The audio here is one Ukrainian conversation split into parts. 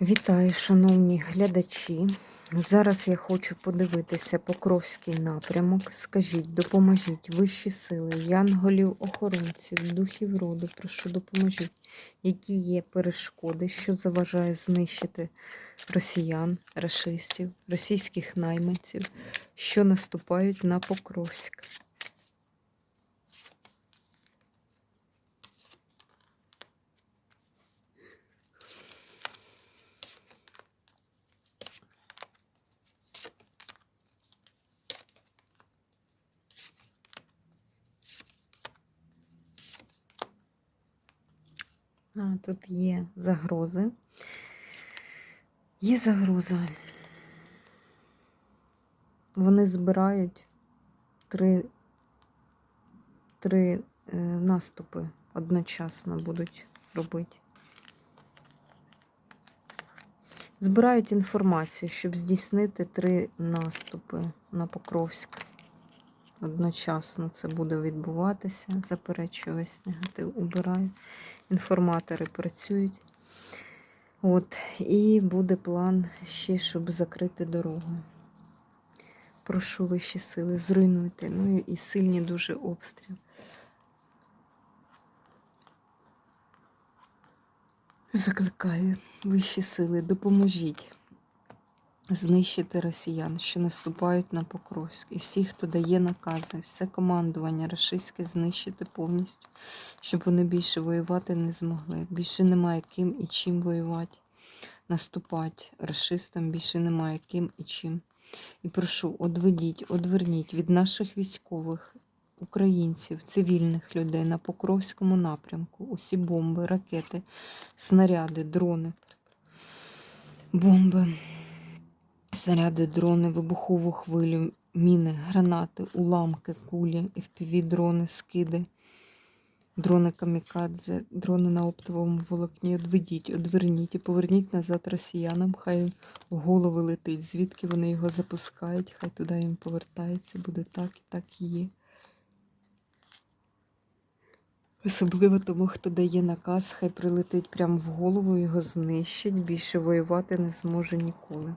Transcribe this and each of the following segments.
Вітаю, шановні глядачі. Зараз я хочу подивитися Покровський напрямок. Скажіть, допоможіть вищі сили, янголів, охоронців, духів роду. Прошу допоможіть, які є перешкоди, що заважає знищити росіян, рашистів, російських найманців, що наступають на Покровськ. Тут є загрози. Є загроза. Вони збирають три, три е, наступи одночасно будуть робити. Збирають інформацію, щоб здійснити три наступи на Покровськ. Одночасно це буде відбуватися. Заперечую весь негатив, убираю. Інформатори працюють. От, і буде план ще, щоб закрити дорогу. Прошу вищі сили, зруйнуйте. Ну і, сильні дуже обстріл. Закликаю вищі сили, допоможіть знищити росіян, що наступають на Покровськ, і всіх, хто дає накази, все командування рашистське знищити повністю, щоб вони більше воювати не змогли. Більше немає ким і чим воювати, наступати. Рашистам більше немає ким і чим. І прошу, одведіть, одверніть від наших військових. Українців, цивільних людей на Покровському напрямку, усі бомби, ракети, снаряди, дрони, бомби, снаряди, дрони, вибухову хвилю, міни, гранати, уламки, кулі, FPV-дрони, скиди, дрони камікадзе, дрони на оптовому волокні. Одведіть, одверніть і поверніть назад росіянам. Хай в голови летить, звідки вони його запускають, хай туди їм повертається, буде так і так і є. Особливо тому, хто дає наказ, хай прилетить прямо в голову, його знищить, більше воювати не зможе ніколи.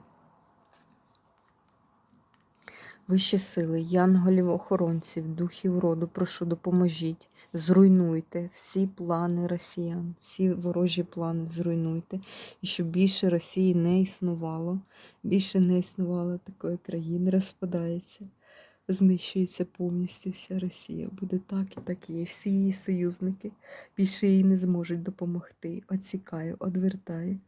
Вищі сили, янголів, охоронців, духів роду, прошу, допоможіть, зруйнуйте всі плани росіян, всі ворожі плани зруйнуйте, і щоб більше Росії не існувало, більше не існувало такої країни, розпадається знищується повністю вся Росія. Буде так і так є. Всі її союзники більше їй не зможуть допомогти. Оцікаю, одвертаю.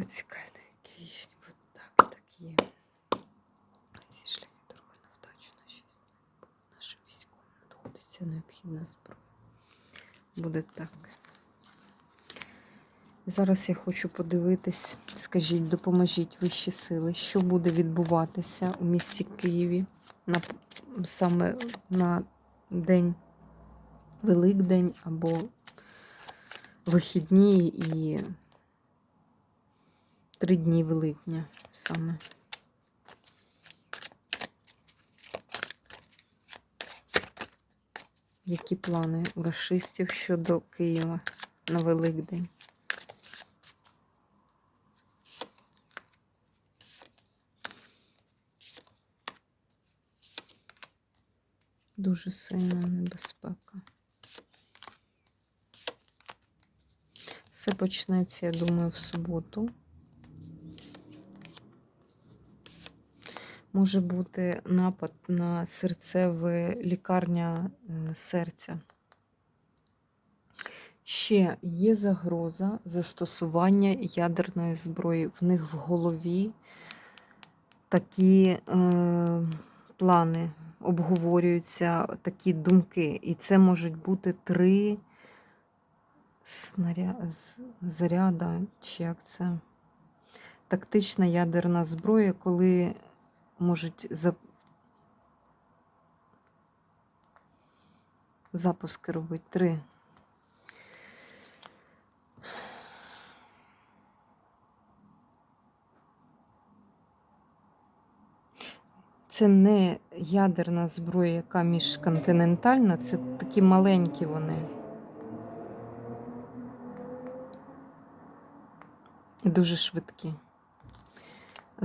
Оцікаю, на які вічні так так є. Зі шляхи дороги на вдачу на щастя. Нашим військовим надходиться необхідна зброя. Буде так. Зараз я хочу подивитись, скажіть, допоможіть вищі сили, що буде відбуватися у місті Києві на, саме на день Великдень або вихідні і три дні Великдня саме. Які плани у расистів щодо Києва на Великдень? Дуже сильна небезпека. Все почнеться, я думаю, в суботу. Може бути напад на серцеве лікарня е, серця. Ще є загроза застосування ядерної зброї. В них в голові такі е, плани обговорюються такі думки. І це можуть бути три снаря... заряда, чи як це тактична ядерна зброя, коли можуть за... запуски робити три. Це не ядерна зброя, яка міжконтинентальна, це такі маленькі вони. Дуже швидкі.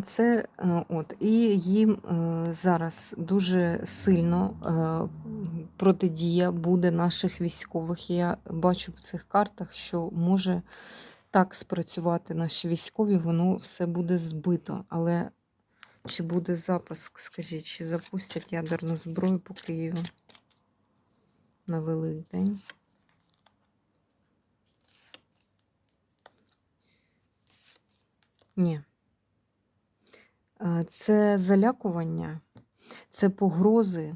Це е, от, і їм е, зараз дуже сильно е, протидія буде наших військових. Я бачу по цих картах, що може так спрацювати наші військові, воно все буде збито. Але чи буде запуск, скажіть, чи запустять ядерну зброю по Києву на Великдень? Ні. Е, Це залякування, це погрози,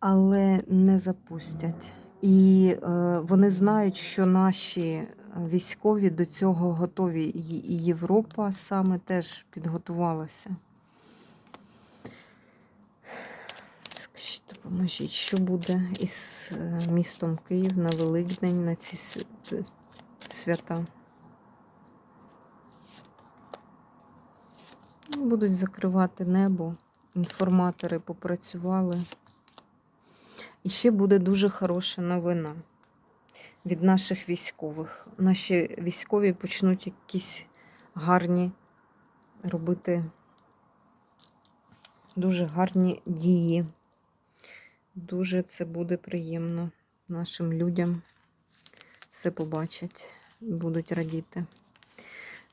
але не запустять. І е, вони знають, що наші військові до цього готові. І і Європа саме теж підготувалася. Скажіть, допоможіть, що буде із е, містом Київ на Великдень, на ці свята? Будуть закривати небо, інформатори попрацювали. І ще буде дуже хороша новина від наших військових. Наші військові почнуть якісь гарні робити дуже гарні дії. Дуже це буде приємно нашим людям. Все побачать, будуть радіти.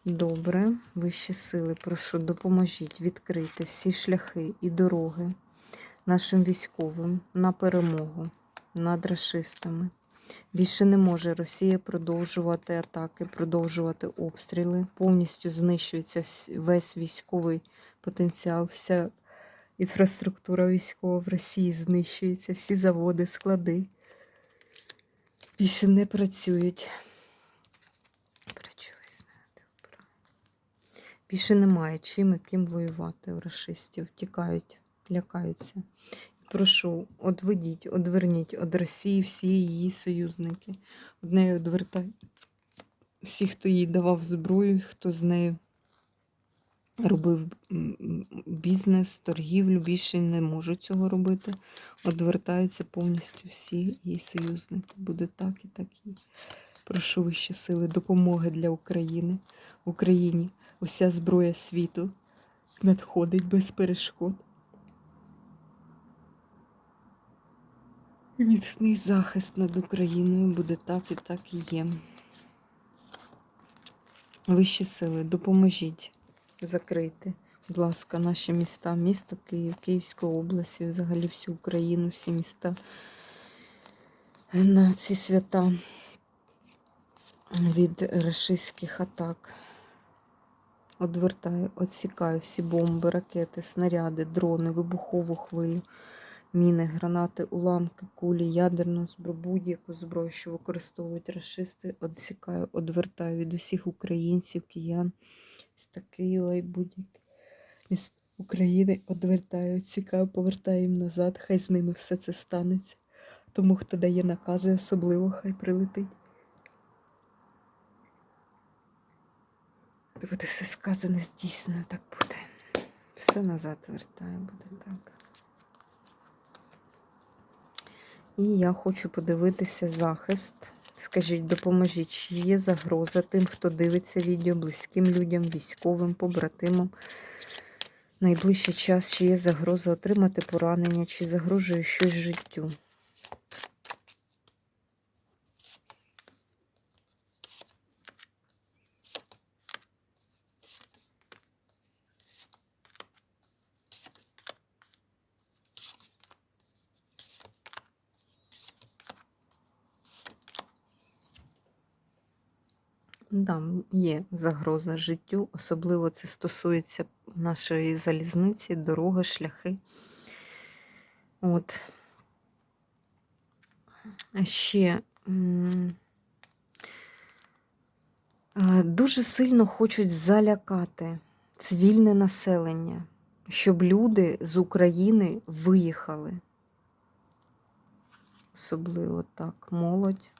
Добре, вищі сили, прошу, допоможіть відкрити всі шляхи і дороги нашим військовим на перемогу над расистами. Більше не може Росія продовжувати атаки, продовжувати обстріли. Повністю знищується весь військовий потенціал, вся інфраструктура військова в Росії знищується, всі заводи, склади. Більше не працюють. Більше немає чим і ким воювати у расистів. Тікають, лякаються. Прошу, одведіть, одверніть від Росії всі її союзники. Од неї одвертай всі, хто їй давав зброю, хто з нею робив бізнес, торгівлю, більше не можуть цього робити. Одвертаються повністю всі її союзники. Буде так і так і. Прошу вищі сили, допомоги для України. Україні уся зброя світу надходить без перешкод. Міцний захист над Україною буде так і так і є. Вищі сили, допоможіть закрити, будь ласка, наші міста, місто Київ, Київську область, і взагалі всю Україну, всі міста на ці свята від рашистських атак. Одвертаю, відсікаю всі бомби, ракети, снаряди, дрони, вибухову хвилю, міни, гранати, уламки, кулі, ядерну зброю, будь-яку зброю, що використовують расисти, відсікаю, одвертаю від усіх українців, киян, з Києва і будь-яких міст України одвертаю, відсікаю, повертаю їм назад, хай з ними все це станеться. Тому хто дає накази, особливо хай прилетить. Буде все сказане, здійснено, так буде. Все назад вертаю, буде так. І я хочу подивитися захист. Скажіть, допоможіть, чи є загроза тим, хто дивиться відео, близьким людям, військовим, побратимам. Найближчий час, чи є загроза отримати поранення, чи загрожує щось життю. Да, є загроза життю, особливо це стосується нашої залізниці, дороги, шляхи. От. Ще е, дуже сильно хочуть залякати цивільне населення, щоб люди з України виїхали. Особливо так, молодь.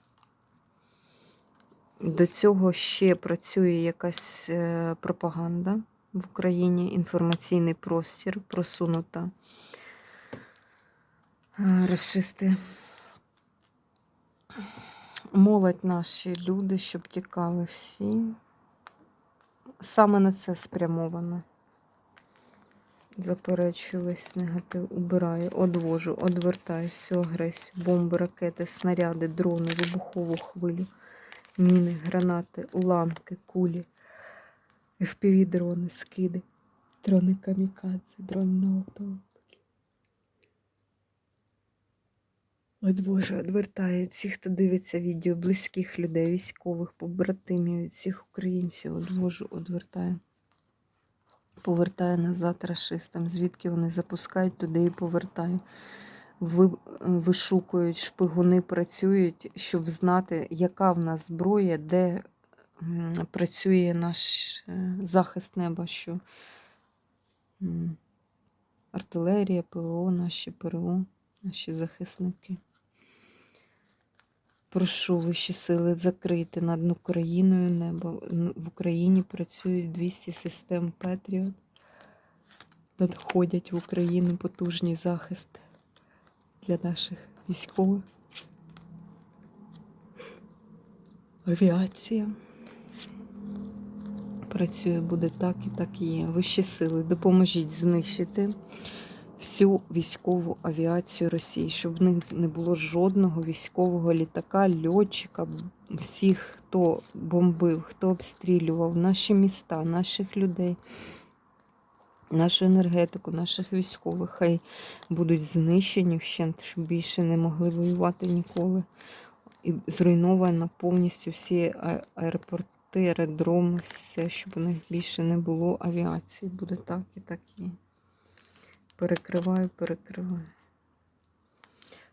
До цього ще працює якась е, пропаганда в Україні, інформаційний простір просунута. Е, Расисти. Молодь наші люди, щоб тікали всі. саме на це спрямовано. Заперечую весь негатив, убираю, одвожу, одвертаю всю агресію, бомби, ракети, снаряди, дрони, вибухову хвилю, міни, гранати, уламки, кулі, FPV-дрони, скиди, дрони камікадзе, дрони на автомат. Одвожу, одвертаю від всіх, хто дивиться відео, близьких людей, військових, побратимів, всіх українців, одвожу, одвертаю. Повертаю назад рашистам, звідки вони запускають, туди і повертаю. Ви, вишукують, шпигуни працюють, щоб знати, яка в нас зброя, де працює наш е, захист неба, що артилерія, ПВО, наші ПРО, наші захисники. Прошу вищі сили закрити над Україною небо. В Україні працюють 200 систем Петріот. Надходять в Україну потужний захист для наших військових. Авіація. Працює, буде так і так і є. Вищі сили, допоможіть знищити всю військову авіацію Росії, щоб в них не було жодного військового літака, льотчика, всіх, хто бомбив, хто обстрілював наші міста, наших людей, нашу енергетику, наших військових. Хай будуть знищені вщент, щоб більше не могли воювати ніколи. І зруйновано повністю всі аеропорти, аеродроми, все, щоб у них більше не було авіації. Буде так і так і. Перекриваю, перекриваю.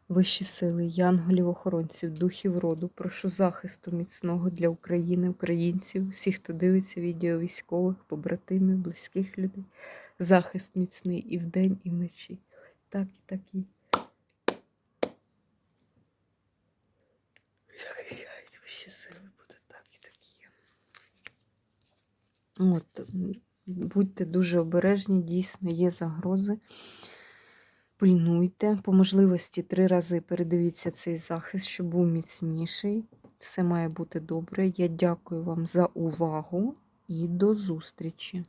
Вищі сили, янголів, охоронців, духів роду, прошу захисту міцного для України, українців, всіх, хто дивиться відео військових, побратимів, близьких людей. Захист міцний і вдень, і вночі. Так і так і. Захищають вищі сили, буде так і так От, будьте дуже обережні, дійсно є загрози. Пильнуйте. По можливості три рази передивіться цей захист, щоб був міцніший. Все має бути добре. Я дякую вам за увагу і до зустрічі!